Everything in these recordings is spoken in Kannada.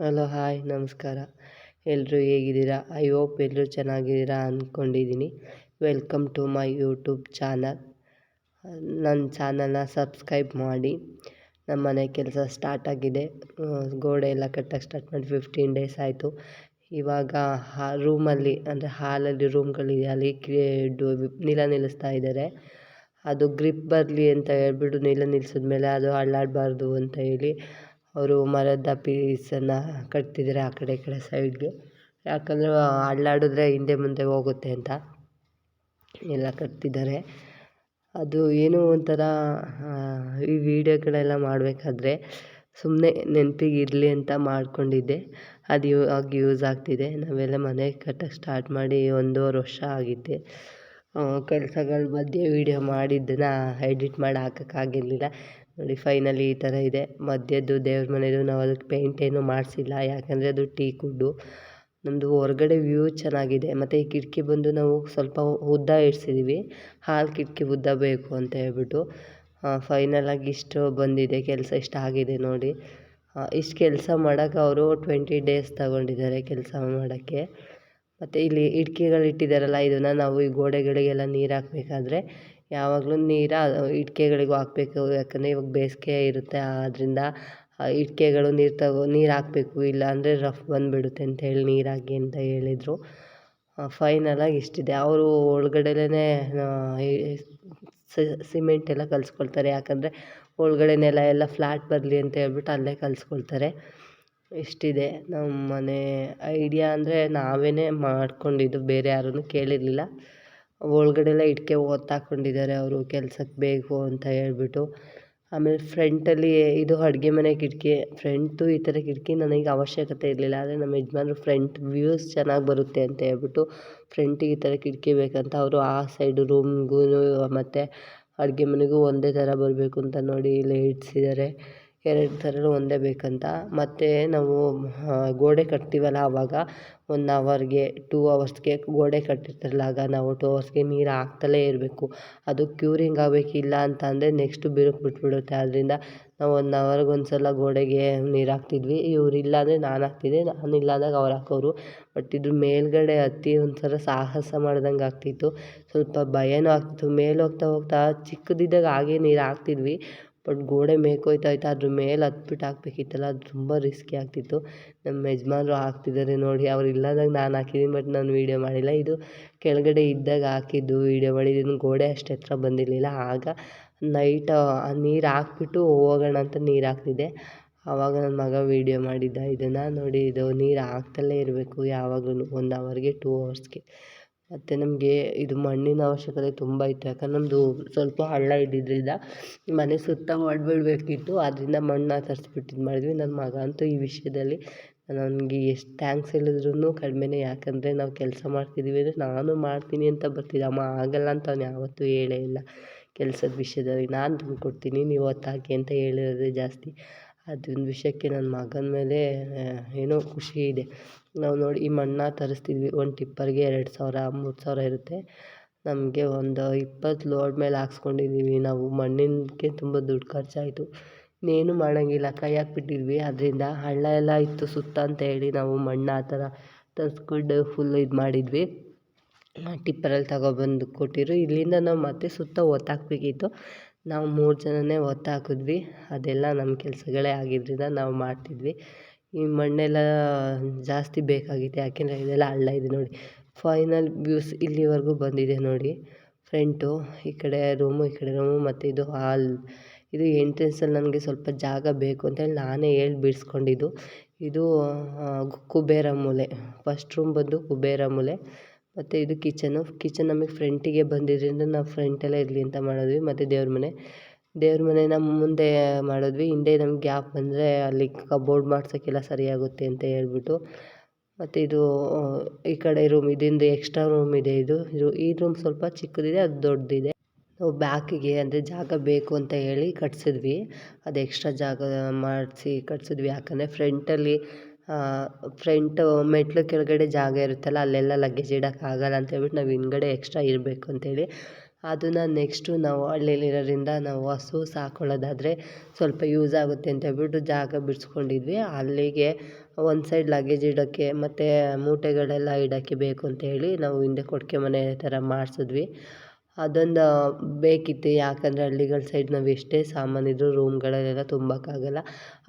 ಹಲೋ, ಹಾಯ್, ನಮಸ್ಕಾರ. ಎಲ್ಲರೂ ಹೇಗಿದ್ದೀರಾ? ಐ ಹೋಪ್ ಎಲ್ಲರೂ ಚೆನ್ನಾಗಿದ್ದೀರಾ ಅಂದ್ಕೊಂಡಿದ್ದೀನಿ welcome to my YouTube channel ನನ್ನ ಚಾನಲ್ನ ಸಬ್ಸ್ಕ್ರೈಬ್ ಮಾಡಿ. ನಮ್ಮ ಮನೆ ಕೆಲಸ ಸ್ಟಾರ್ಟ್ ಆಗಿದೆ. ಗೋಡೆ ಎಲ್ಲ ಕಟ್ಟಕ್ಕೆ ಸ್ಟಾರ್ಟ್ ಮಾಡಿ ಫಿಫ್ಟೀನ್ ಡೇಸ್ ಆಯಿತು. ಇವಾಗ ಹಾ ರೂಮಲ್ಲಿ ಅಂದರೆ ಹಾಲಲ್ಲಿ ರೂಮ್ಗಳಿದೆ ಅಲ್ಲಿ ನೀಲ ನಿಲ್ಲಿಸ್ತಾ ಇದ್ದಾರೆ. ಅದು ಗ್ರಿಪ್ ಬರಲಿ ಅಂತ ಹೇಳ್ಬಿಟ್ಟು ನಿಲ್ಸಿದ ನಿಲ್ಲಿಸಿದ್ಮೇಲೆ ಅದು ಅಳ್ಳಾಡಬಾರ್ದು ಅಂತ ಹೇಳಿ ಅವರು ಮರದ ಪೀಸನ್ನು ಕಟ್ತಿದ್ದಾರೆ ಆ ಕಡೆ ಈ ಕಡೆ ಸೈಡ್ಗೆ. ಯಾಕಂದರೆ ಅಲ್ಲಾಡಿದ್ರೆ ಹಿಂದೆ ಮುಂದೆ ಹೋಗುತ್ತೆ ಅಂತ ಎಲ್ಲ ಕಟ್ತಿದ್ದಾರೆ. ಅದು ಏನೋ ಒಂಥರ ಈ ವಿಡಿಯೋಗಳೆಲ್ಲ ಮಾಡಬೇಕಾದ್ರೆ ಸುಮ್ಮನೆ ನೆನಪಿಗೆ ಇರಲಿ ಅಂತ ಮಾಡಿಕೊಂಡಿದ್ದೆ. ಅದು ಇವಾಗ ಯೂಸ್ ಆಗ್ತಿದೆ. ನಾವೆಲ್ಲ ಮನೆ ಕಟ್ಟಕ್ಕೆ ಸ್ಟಾರ್ಟ್ ಮಾಡಿ ಒಂದೂವರೆ ವರ್ಷ ಆಗಿತ್ತೆ ಕೆಲಸಗಳ ಮಧ್ಯೆ ವೀಡಿಯೋ ಮಾಡಿದ್ದನ್ನು ಎಡಿಟ್ ಮಾಡಿ ಹಾಕೋಕ್ಕಾಗಿರ್ಲಿಲ್ಲ ನೋಡಿ ಫೈನಲಿ ಈ ಥರ ಇದೆ. ಮಧ್ಯದ್ದು ದೇವ್ರ ಮನೆಯದು ನಾವು ಅದಕ್ಕೆ ಪೇಂಟ್ ಏನೂ ಮಾಡಿಸಿಲ್ಲ. ಯಾಕಂದರೆ ಅದು ಟೀ ಕುಡ್ಡು. ನಮ್ಮದು ಹೊರ್ಗಡೆ ವ್ಯೂ ಚೆನ್ನಾಗಿದೆ. ಮತ್ತು ಈ ಕಿಟಕಿ ಬಂದು ನಾವು ಸ್ವಲ್ಪ ಉದ್ದ ಇಡ್ಸಿದ್ದೀವಿ ಹಾಲು ಕಿಟಕಿ ಉದ್ದ ಬೇಕು ಅಂತ ಹೇಳ್ಬಿಟ್ಟು. ಫೈನಲಾಗಿ ಇಷ್ಟು ಬಂದಿದೆ. ಕೆಲಸ ಇಷ್ಟ ಆಗಿದೆ ನೋಡಿ. ಇಷ್ಟು ಕೆಲಸ ಮಾಡೋಕ್ಕೆ ಅವರು ಟ್ವೆಂಟಿ ಡೇಸ್ ತಗೊಂಡಿದ್ದಾರೆ ಕೆಲಸ ಮಾಡೋಕ್ಕೆ. ಮತ್ತು ಇಲ್ಲಿ ಇಟ್ಕೆಗಳು ಇಟ್ಟಿದ್ದಾರಲ್ಲ, ಇದನ್ನು ನಾವು ಈ ಗೋಡೆಗಳಿಗೆಲ್ಲ ನೀರು ಹಾಕ್ಬೇಕಾದ್ರೆ ಯಾವಾಗಲೂ ನೀರು ಇಟ್ಕೆಗಳಿಗೂ ಹಾಕ್ಬೇಕು. ಯಾಕಂದರೆ ಇವಾಗ ಬೇಸಿಗೆ ಇರುತ್ತೆ ಆದ್ದರಿಂದ ಇಟ್ಕೆಗಳು ನೀರು ತಗೋ, ನೀರು ಹಾಕ್ಬೇಕು. ಇಲ್ಲಾಂದರೆ ರಫ್ ಬಂದುಬಿಡುತ್ತೆ ಅಂತೇಳಿ ನೀರು ಹಾಕಿ ಅಂತ ಹೇಳಿದರು. ಫೈನಲಾಗಿ ಇಷ್ಟಿದೆ. ಅವರು ಒಳಗಡೆಲೇ ಸಿಮೆಂಟ್ ಎಲ್ಲ ಕಲಿಸ್ಕೊಳ್ತಾರೆ. ಯಾಕಂದರೆ ಒಳಗಡೆ ನೆಲ ಎಲ್ಲ ಫ್ಲ್ಯಾಟ್ ಬರಲಿ ಅಂತ ಹೇಳ್ಬಿಟ್ಟು ಅಲ್ಲೇ ಕಲಿಸ್ಕೊಳ್ತಾರೆ. ಇಷ್ಟಿದೆ ನಮ್ಮ ಮನೆ ಐಡಿಯಾ ಅಂದರೆ ನಾವೇ ಮಾಡ್ಕೊಂಡಿದ್ದು, ಬೇರೆ ಯಾರನ್ನೂ ಕೇಳಿರಲಿಲ್ಲ. ಒಳಗಡೆ ಎಲ್ಲ ಇಟ್ಕೆ ಒತ್ತಾಕೊಂಡಿದ್ದಾರೆ ಅವರು, ಕೆಲ್ಸಕ್ಕೆ ಬೇಕು ಅಂತ ಹೇಳ್ಬಿಟ್ಟು. ಆಮೇಲೆ ಫ್ರಂಟಲ್ಲಿ ಇದು ಅಡುಗೆ ಮನೆ ಕಿಟಕಿ, ಫ್ರಂಟು ಈ ಥರ ಕಿಟಕಿ ನನಗೆ ಅವಶ್ಯಕತೆ ಇರಲಿಲ್ಲ. ಆದರೆ ನಮ್ಮ ಯಜಮಾನ್ರು ಫ್ರಂಟ್ ವ್ಯೂಸ್ ಚೆನ್ನಾಗಿ ಬರುತ್ತೆ ಅಂತ ಹೇಳ್ಬಿಟ್ಟು ಫ್ರಂಟಿಗೆ ಈ ಥರ ಕಿಟಕಿ ಬೇಕಂತ ಅವರು ಆ ಸೈಡು ರೂಮ್ಗೂ ಮತ್ತು ಅಡುಗೆ ಮನೆಗೂ ಒಂದೇ ಥರ ಬರಬೇಕು ಅಂತ ನೋಡಿ ಲೈಟ್ಸ್ ಇಡ್ಸಿದ್ದಾರೆ. ಎರಡು ಥರನೂ ಒಂದೇ ಬೇಕಂತ. ಮತ್ತು ನಾವು ಗೋಡೆ ಕಟ್ತೀವಲ್ಲ ಆವಾಗ ಒನ್ ಅವರ್ಗೆ, ಟೂ ಅವರ್ಸ್ಗೆ ಗೋಡೆ ಕಟ್ಟಿರ್ತಾರಲ್ಲ, ಆಗ ನಾವು ಟೂ ಅವರ್ಸ್ಗೆ ನೀರು ಹಾಕ್ತಲೇ ಇರಬೇಕು. ಅದು ಕ್ಯೂರಿಂಗ್ ಆಗಬೇಕಿಲ್ಲ ಅಂತ ಅಂದರೆ ನೆಕ್ಸ್ಟು ಬಿರುಕು ಬಿಟ್ಬಿಡುತ್ತೆ. ಆದ್ದರಿಂದ ನಾವು ಒನ್ ಅವರ್ಗೆ ಒಂದು ಸಲ ಗೋಡೆಗೆ ನೀರು ಹಾಕ್ತಿದ್ವಿ. ಇವ್ರು ಇಲ್ಲ ಅಂದರೆ ನಾನು ಹಾಕ್ತಿದ್ದೆ. ನಾನು ಇಲ್ಲ ಅಂದಾಗ ಅವ್ರು ಹಾಕೋರು. ಬಟ್ ಇದ್ರ ಮೇಲುಗಡೆ ಹತ್ತಿ ಒಂಥರ ಸಾಹಸ ಮಾಡ್ದಂಗೆ ಆಗ್ತಿತ್ತು. ಸ್ವಲ್ಪ ಭಯನೂ ಆಗ್ತಿತ್ತು. ಮೇಲೆ ಹೋಗ್ತಾ ಹೋಗ್ತಾ ಚಿಕ್ಕದಿದ್ದಾಗ ಹಾಗೇ ನೀರು ಹಾಕ್ತಿದ್ವಿ. ಬಟ್ ಗೋಡೆ ಮೇಯ್ಕೊಯ್ತಾ ಅದ್ರ ಮೇಲೆ ಹತ್ಬಿಟ್ಟು ಹಾಕಬೇಕಿತ್ತಲ್ಲ, ಅದು ತುಂಬ ರಿಸ್ಕಿ ಆಗ್ತಿತ್ತು. ನಮ್ಮ ಯಜಮಾನ್ರು ಹಾಕ್ತಿದ್ದಾರೆ ನೋಡಿ, ಅವ್ರು ಇಲ್ಲದಾಗ ನಾನು ಹಾಕಿದ್ದೀನಿ ಬಟ್ ನಾನು ವೀಡಿಯೋ ಮಾಡಿಲ್ಲ. ಇದು ಕೆಳಗಡೆ ಇದ್ದಾಗ ಹಾಕಿದ್ದು ವೀಡಿಯೋ ಮಾಡಿದ್ದೀನಿ ಗೋಡೆ ಅಷ್ಟು ಎತ್ತರ ಬಂದಿರಲಿಲ್ಲ. ಆಗ ನೈಟ್ ನೀರು ಹಾಕ್ಬಿಟ್ಟು ಹೋಗೋಣ ಅಂತ ನೀರು ಹಾಕ್ತಿದ್ದೆ. ಆವಾಗ ನನ್ನ ಮಗ ವೀಡಿಯೋ ಮಾಡಿದ್ದ, ಇದನ್ನು ನೋಡಿ, ಇದು ನೀರು ಹಾಕ್ತಲೇ ಇರಬೇಕು ಯಾವಾಗಲೂ ಒನ್ ಅವರ್ಗೆ ಟೂ ಅವರ್ಸ್ಗೆ ಮತ್ತು ನಮಗೆ ಇದು ಮಣ್ಣಿನ ಅವಶ್ಯಕತೆ ತುಂಬ ಇತ್ತು. ಯಾಕಂದ್ರೆ ನಮ್ಮದು ಸ್ವಲ್ಪ ಹಳ್ಳ ಇದ್ದಿದ್ದರಿಂದ ಮನೆ ಸುತ್ತ ಮಾಡಿಬಿಡ್ಬೇಕಿತ್ತು. ಆದ್ದರಿಂದ ಮಣ್ಣು ತರಿಸ್ಬಿಟ್ಟು ಇದು ಮಾಡಿದ್ವಿ. ನನ್ನ ಮಗ ಅಂತೂ ಈ ವಿಷಯದಲ್ಲಿ ನನಗೆ ಎಷ್ಟು ಥ್ಯಾಂಕ್ಸ್ ಹೇಳಿದ್ರೂ ಕಡಿಮೆನೇ. ಯಾಕಂದರೆ ನಾವು ಕೆಲಸ ಮಾಡ್ತಿದ್ದೀವಿ ಅಂದರೆ ನಾನು ಮಾಡ್ತೀನಿ ಅಂತ ಬರ್ತಿದ್ದ. ಅಮ್ಮ ಆಗಲ್ಲ ಅಂತ ಅವ್ನು ಯಾವತ್ತೂ ಹೇಳೇ ಇಲ್ಲ ಕೆಲ್ಸದ ವಿಷಯದಲ್ಲಿ. ನಾನು ತುಂಬಿಕೊಡ್ತೀನಿ ಕೊಡ್ತೀನಿ ನೀವು ಹೊತ್ತಾಕಿ ಅಂತ ಹೇಳಿರೋದೇ ಜಾಸ್ತಿ. ಅದೊಂದು ವಿಷಯಕ್ಕೆ ನನ್ನ ಮಗನ ಮೇಲೆ ಏನೋ ಖುಷಿ ಇದೆ. ನಾವು ನೋಡಿ ಈ ಮಣ್ಣನ್ನ ತರಿಸ್ತಿದ್ವಿ, ಒಂದು ಟಿಪ್ಪರ್ಗೆ ಎರಡು ಸಾವಿರ, ಮೂರು ಸಾವಿರ ಇರುತ್ತೆ. ನಮಗೆ ಒಂದು ಇಪ್ಪತ್ತು ಲೋಡ್ ಮೇಲೆ ಹಾಕ್ಸ್ಕೊಂಡಿದ್ದೀವಿ ನಾವು. ಮಣ್ಣಿನಕ್ಕೆ ತುಂಬ ದುಡ್ಡು ಖರ್ಚಾಯಿತು. ಇನ್ನೇನು ಮಾಡೋಂಗಿಲ್ಲ, ಕೈ ಹಾಕ್ಬಿಟ್ಟಿದ್ವಿ. ಅದರಿಂದ ಹಳ್ಳ ಎಲ್ಲ ಇತ್ತು ಸುತ್ತ ಅಂತ ಹೇಳಿ ನಾವು ಮಣ್ಣು ಆ ಥರ ತರಿಸ್ಕೊಂಡು ಫುಲ್ ಇದು ಮಾಡಿದ್ವಿ. ಟಿಪ್ಪರಲ್ಲಿ ತಗೊಬಂದು ಕೊಟ್ಟಿದ್ರು ಇಲ್ಲಿಂದ ನಾವು ಮತ್ತೆ ಸುತ್ತ ಒತ್ತಾಕಬೇಕಿತ್ತು ನಾವು ಮೂರು ಜನನೇ ಒತ್ತಾಕಿದ್ವಿ. ಅದೆಲ್ಲ ನಮ್ಮ ಕೆಲಸಗಳೇ ಆಗಿದ್ದರಿಂದ ನಾವು ಮಾಡ್ತಿದ್ವಿ. ಈ ಮಣ್ಣೆಲ್ಲ ಜಾಸ್ತಿ ಬೇಕಾಗಿತ್ತು ಯಾಕೆಂದರೆ ಇದೆಲ್ಲ ಹಳ್ಳ ಇದೆ ನೋಡಿ. ಫೈನಲ್ ವ್ಯೂಸ್ ಇಲ್ಲಿವರೆಗೂ ಬಂದಿದೆ ನೋಡಿ. ಫ್ರಂಟು ಈ ಕಡೆ ರೂಮು ಈ ಕಡೆ ರೂಮು ಮತ್ತು ಇದು ಹಾಲ್ ಇದು ಎಂಟ್ರೆನ್ಸಲ್ಲಿ ನನಗೆ ಸ್ವಲ್ಪ ಜಾಗ ಬೇಕು ಅಂತೇಳಿ ನಾನೇ ಹೇಳಿ ಬಿಡಿಸ್ಕೊಂಡಿದ್ದು. ಇದು ಕುಬೇರ ಮೂಲೆ. ಫಸ್ಟ್ ರೂಮ್ ಬಂದು ಕುಬೇರ ಮೂಲೆ. ಮತ್ತು ಇದು ಕಿಚನು ಕಿಚನ್ ನಮಗೆ ಫ್ರಂಟಿಗೆ ಬಂದಿದ್ದರಿಂದ ನಾವು ಫ್ರಂಟಲ್ಲೇ ಇರಲಿ ಅಂತ ಮಾಡಿದ್ವಿ. ಮತ್ತು ದೇವ್ರ ಮನೆ. ದೇವ್ರ ನಮ್ಮ ಮುಂದೆ ಮಾಡಿದ್ವಿ. ಹಿಂದೆ ನಮ್ಗೆ ಗ್ಯಾಪ್ ಬಂದರೆ ಅಲ್ಲಿ ಕಬೋರ್ಡ್ ಮಾಡ್ಸೋಕ್ಕೆಲ್ಲ ಸರಿಯಾಗುತ್ತೆ ಅಂತ ಹೇಳ್ಬಿಟ್ಟು. ಮತ್ತು ಇದು ಈ ಕಡೆ ರೂಮ್ ಇದಿಂದ ಎಕ್ಸ್ಟ್ರಾ ರೂಮ್ ಇದೆ ಇದು. ಇದು, ಈ ರೂಮ್ ಸ್ವಲ್ಪ ಚಿಕ್ಕದಿದೆ, ಅದು ದೊಡ್ಡದಿದೆ. ನಾವು ಬ್ಯಾಕಿಗೆ ಅಂದರೆ ಜಾಗ ಬೇಕು ಅಂತ ಹೇಳಿ ಕಟ್ಸಿದ್ವಿ. ಅದು ಎಕ್ಸ್ಟ್ರಾ ಜಾಗ ಮಾಡಿಸಿ ಕಟ್ಸಿದ್ವಿ. ಯಾಕಂದರೆ ಫ್ರಂಟಲ್ಲಿ ಫ್ರಂಟು ಮೆಟ್ಲು ಕೆಳಗಡೆ ಜಾಗ ಇರುತ್ತಲ್ಲ, ಅಲ್ಲೆಲ್ಲ ಲಗೇಜ್ ಇಡೋಕ್ಕಾಗಲ್ಲ ಅಂತ ಹೇಳ್ಬಿಟ್ಟು ನಾವು ಹಿಂದ್ಗಡೆ ಎಕ್ಸ್ಟ್ರಾ ಇರಬೇಕು ಅಂತೇಳಿ ಅದನ್ನು ನೆಕ್ಸ್ಟು ನಾವು ಹಳ್ಳಿಲಿರೋದ್ರಿಂದ ನಾವು ಹಸು ಸಾಕೊಳ್ಳೋದಾದರೆ ಸ್ವಲ್ಪ ಯೂಸ್ ಆಗುತ್ತೆ ಅಂತ ಹೇಳ್ಬಿಟ್ಟು ಜಾಗ ಬಿಡಿಸ್ಕೊಂಡಿದ್ವಿ. ಅಲ್ಲಿಗೆ ಒಂದು ಸೈಡ್ ಲಗೇಜ್ ಇಡೋಕ್ಕೆ ಮತ್ತು ಮೂಟೆಗಳೆಲ್ಲ ಇಡೋಕ್ಕೆ ಬೇಕು ಅಂತ ಹೇಳಿ ನಾವು ಹಿಂದೆ ಕೊಟ್ಟಿಗೆ ಮನೆ ಥರ ಮಾಡಿಸಿದ್ವಿ. ಅದೊಂದು ಬೇಕಿತ್ತು. ಯಾಕಂದರೆ ಹಳ್ಳಿಗಳ ಸೈಡ್ ನಾವು ಎಷ್ಟೇ ಸಾಮಾನಿದ್ರೂ ರೂಮ್ಗಳಲ್ಲೆಲ್ಲ ತುಂಬಕ್ಕಾಗಲ್ಲ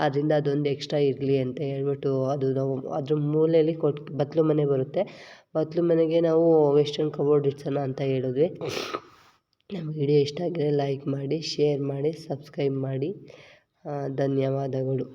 ಆದ್ದರಿಂದ ಅದೊಂದು ಎಕ್ಸ್ಟ್ರಾ ಇರಲಿ ಅಂತ ಹೇಳ್ಬಿಟ್ಟು ಅದು ನಾವು ಅದ್ರ ಮೂಲೆಯಲ್ಲಿ ಕೊಟ್ಟು ಬತ್ಲು ಮನೆ ಬರುತ್ತೆ. ಬತ್ಲು ಮನೆಗೆ ನಾವು ವೆಸ್ಟರ್ನ್ ಕಬೋರ್ಡ್ ಇಡ್ಸೋಣ ಅಂತ ಹೇಳಿದ್ವಿ. ನಮ್ಮ ವಿಡಿಯೋ ಇಷ್ಟ ಆಗಿದ್ದರೆ ಲೈಕ್ ಮಾಡಿ ಶೇರ್ ಮಾಡಿ ಸಬ್ಸ್ಕ್ರೈಬ್ ಮಾಡಿ. ಧನ್ಯವಾದಗಳು.